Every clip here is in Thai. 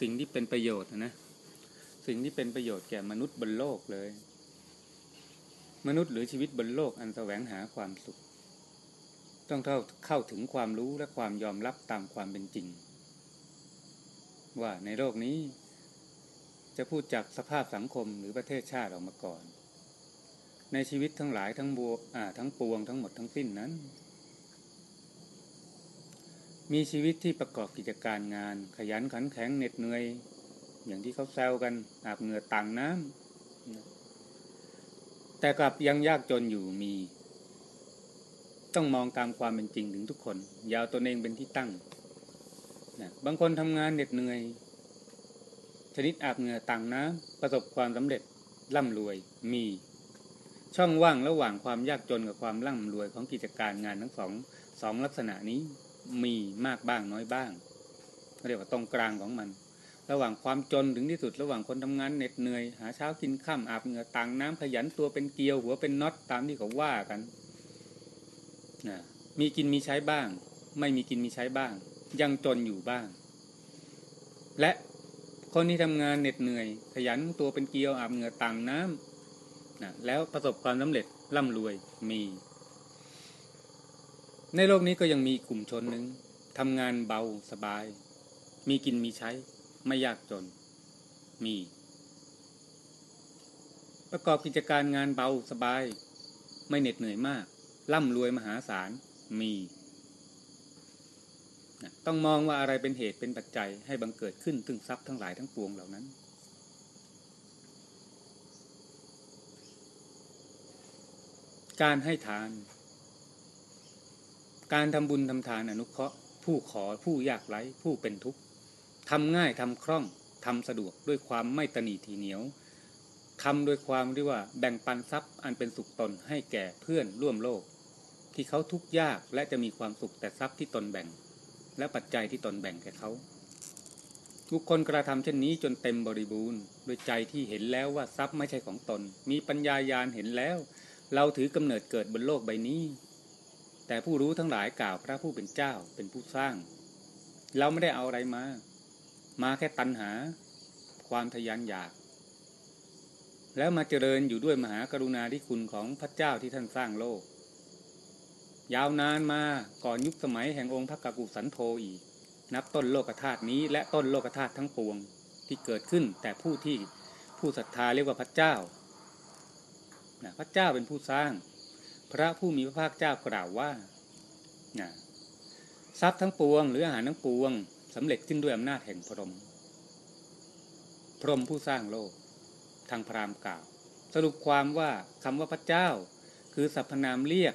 สิ่งที่เป็นประโยชน์นะ สิ่งที่เป็นประโยชน์แก่มนุษย์บนโลกเลย มนุษย์หรือชีวิตบนโลกอันแสวงหาความสุข ต้องเข้าเข้าถึงความรู้และความยอมรับตามความเป็นจริง ว่าในโลกนี้ จะพูดจากสภาพสังคมหรือประเทศชาติออกมาก่อน ในชีวิตทั้งหลายทั้งบวทั้งปวงทั้งหมดทั้งสิ้นนั้น มีชีวิตที่ประกอบกิจการงาน ขยันขันแข็งเหน็ดเหนื่อย อย่างที่เขาแซวกันอาบเหงื่อต่างน้ำแต่กลับยังยากจนอยู่มี ต้องมองตามความเป็นจริงถึงทุกคน ยาวตนเองเป็นที่ตั้งนะบางคนทำงานเหน็ดเหนื่อย ชนิดอาบเหงื่อต่างน้ำประสบความสำเร็จร่ำรวยมี ช่องว่างระหว่างความยากจนกับความร่ำรวยของกิจการงานทั้งสองสองลักษณะนี้ มีมากบ้างน้อยบ้าง เรียกว่าตรงกลางของมัน ระหว่างความจนถึงที่สุด ระหว่างคนทำงานเหน็ดเหนื่อยหาเช้ากินข้ามอาบเหงื่อต่างน้ำขยันตัวเป็นเกลียวหัวเป็นน็อตตามที่เขาว่ากันนะมีกินมีใช้บ้าง ไม่มีกินมีใช้บ้าง ยังจนอยู่บ้าง และคนที่ทำงานเหน็ดเหนื่อย ขยันตัวเป็นเกลียวอาบเหงื่อต่างน้ำนะแล้วประสบความสำเร็จร่ำรวยมี ในโลกนี้ก็ยังมีกลุ่มชนหนึ่งทำงานเบาสบาย มีกินมีใช้ ไม่ยากจน มี ประกอบกิจการงานเบาสบาย ไม่เหน็ดเหนื่อยมาก ร่ำรวยมหาศาล มี ต้องมองว่าอะไรเป็นเหตุเป็นปัจจัยให้บังเกิดขึ้นตึงทรัพย์ทั้งหลายทั้งปวงเหล่านั้น การให้ทาน การทำบุญทำทานอนุเคราะห์ ผู้ขอผู้ยากไร้ผู้เป็นทุกข์ทำง่ายทำคล่องทำสะดวกด้วยความไม่ตนีทีเหนียวทำโดยความที่ว่าแบ่งปันทรัพย์อันเป็นสุขตนให้แก่เพื่อนร่วมโลก ที่เขาทุกข์ยากและจะมีความสุขแต่ทรัพย์ที่ตนแบ่ง และปัจจัยที่ตนแบ่งแก่เขาบุคคลกระทำเช่นนี้จนเต็มบริบูรณ์โดยใจที่เห็นแล้วว่าทรัพย์ไม่ใช่ของตน มีปัญญายาณเห็นแล้ว เราถือกำเนิดเกิดบนโลกใบนี้ แต่ผู้รู้ทั้งหลายกล่าวพระผู้เป็นเจ้าเป็นผู้สร้าง เราไม่ได้เอาอะไรมา มาแค่ตัณหา ความทยานอยาก แล้วมาเจริญอยู่ด้วยมหากรุณาธิคุณของพระเจ้าที่ท่านสร้างโลก ยาวนานมาก่อนยุคสมัยแห่งองค์พระกกุสันโธอีก นับต้นโลกธาตุนี้และต้นโลกธาตุทั้งปวงที่เกิดขึ้น แต่ผู้ที่ผู้ศรัทธาเรียกว่าพระเจ้าพระเจ้าเป็นผู้สร้าง พระผู้มีพระภาคเจ้ากล่าวว่าทรัพย์ทั้งปวง หรืออาหารทั้งปวงสำเร็จขึ้นด้วยอำนาจแห่งพรหมพรหมผู้สร้างโลก ทางพราหมณ์กล่าว สรุปความว่าคำว่าพระเจ้า คือสรรพนามเรียก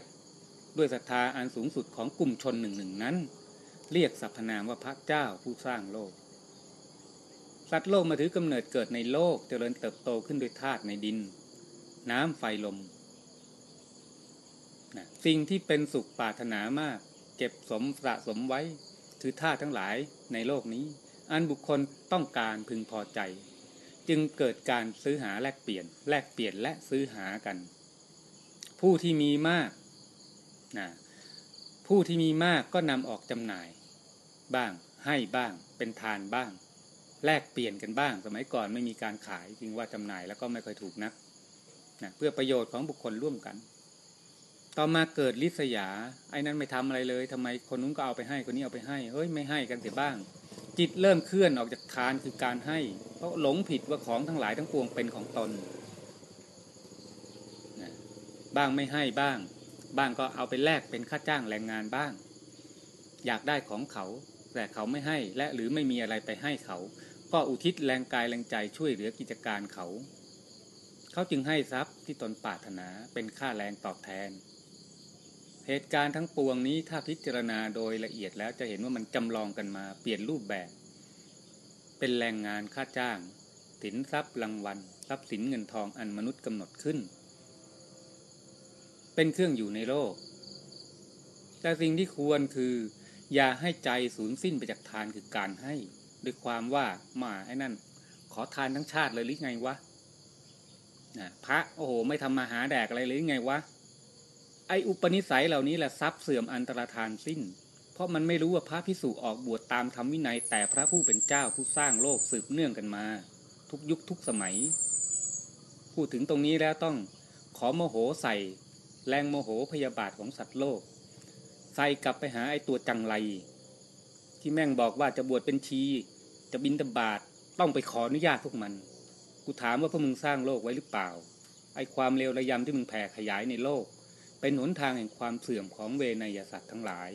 ด้วยศรัทธาอันสูงสุดของกลุ่มชนหนึ่งหนึ่งนั้น เรียกสรรพนามว่าพระเจ้าผู้สร้างโลกสัตว์โลกมาถือกำเนิดเกิดในโลกเจริญเติบโตขึ้นโดยธาตุในดิน น้ำไฟลม นะสิ่งที่เป็นสุขปรารถนามาก เก็บสมสะสมไว้คือท่าทั้งหลายในโลกนี้ อันบุคคลต้องการพึงพอใจ จึงเกิดการซื้อหาแลกเปลี่ยน แลกเปลี่ยนและซื้อหากัน ผู้ที่มีมากนะผู้ที่มีมากก็นำออกจำหน่าย บ้างให้บ้างเป็นทานบ้าง แลกเปลี่ยนกันบ้าง สมัยก่อนไม่มีการขายจึงว่าจำหน่ายแล้วก็ไม่ค่อยถูกนักนะเพื่อประโยชน์ของบุคคลร่วมกัน ต่อมาเกิดลิษยา ไอ้นั้นไม่ทำอะไรเลยทำไมคนนู้นก็เอาไปให้คนนี้เอาไปให้ เฮ้ยไม่ให้กันเสียบ้าง จิตเริ่มเคลื่อนออกจากทานคือการให้ เพราะหลงผิดว่าของทั้งหลายทั้งปวงเป็นของตนบ้างไม่ให้บ้าง บ้างก็เอาไปแลกเป็นค่าจ้างแรงงานบ้าง อยากได้ของเขา แต่เขาไม่ให้และหรือไม่มีอะไรไปให้เขา ก็อุทิศแรงกายแรงใจช่วยเหลือกิจการเขา เขาจึงให้ทรัพย์ที่ตนปรารถนาเป็นค่าแรงตอบแทน เหตุการณ์ทั้งปวงนี้ถ้าพิจารณาโดยละเอียดแล้วจะเห็นว่ามันจำลองกันมาเปลี่ยนรูปแบบ เป็นแรงงานค่าจ้าง สินทรัพย์รางวัลทรัพย์สินเงินทองอันมนุษย์กำหนดขึ้น เป็นเครื่องอยู่ในโลก แต่สิ่งที่ควรคือ อย่าให้ใจสูญสิ้นไปจากทานคือการให้ด้วยความว่ามาไอ้นั่น ขอทานทั้งชาติเลยหรือไงวะพระโอ้โห ไม่ทำมาหาแดกอะไรเลยไงวะ ไออุปนิสัยเหล่านี้แหละทรัพย์เสื่อมอันตรธานสิ้น เพราะมันไม่รู้ว่าพระพิสุออกบวชตามธรรมวินัย แต่พระผู้เป็นเจ้าผู้สร้างโลกสืบเนื่องกันมา ทุกยุคทุกสมัย พูดถึงตรงนี้แล้วต้องขอโมโหใส่ แรงโมโหพยาบาทของสัตว์โลก ใส่กลับไปหาไอตัวจังไร ที่แม่งบอกว่าจะบวชเป็นชี จะบินตบาทต้องไปขออนุญาตพวกมัน กูถามว่าพวกมึงสร้างโลกไว้หรือเปล่า ไอความเลวระยำที่มึงแผ่ขยายในโลก เป็นหนทางแห่งความเสื่อมของเวนยสัตว์ทั้งหลาย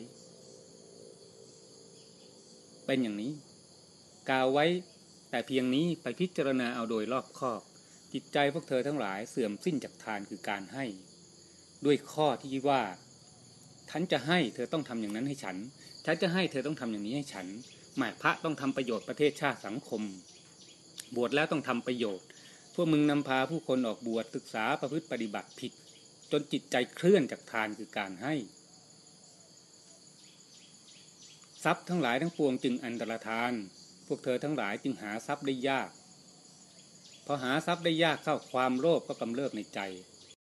เป็นอย่างนี้ กล่าวไว้แต่เพียงนี้ไปพิจารณาเอาโดยรอบคอบ จิตใจพวกเธอทั้งหลายเสื่อมสิ้นจากทานคือการให้ ด้วยข้อที่ว่าฉันจะให้เธอต้องทำอย่างนั้นให้ฉัน ฉันจะให้เธอต้องทำอย่างนี้ให้ฉัน หมายพระต้องทำประโยชน์ประเทศชาติสังคม บวชแล้วต้องทำประโยชน์ พวกมึงนำพาผู้คนออกบวชศึกษาประพฤติปฏิบัติผิด จนจิตใจเคลื่อนจากทานคือการให้ ทรัพย์ทั้งหลายทั้งปวงจึงอันตรธาน พวกเธอทั้งหลายจึงหาทรัพย์ได้ยากพอหาทรัพย์ได้ยากเข้าความโลภก็กำเริบในใจ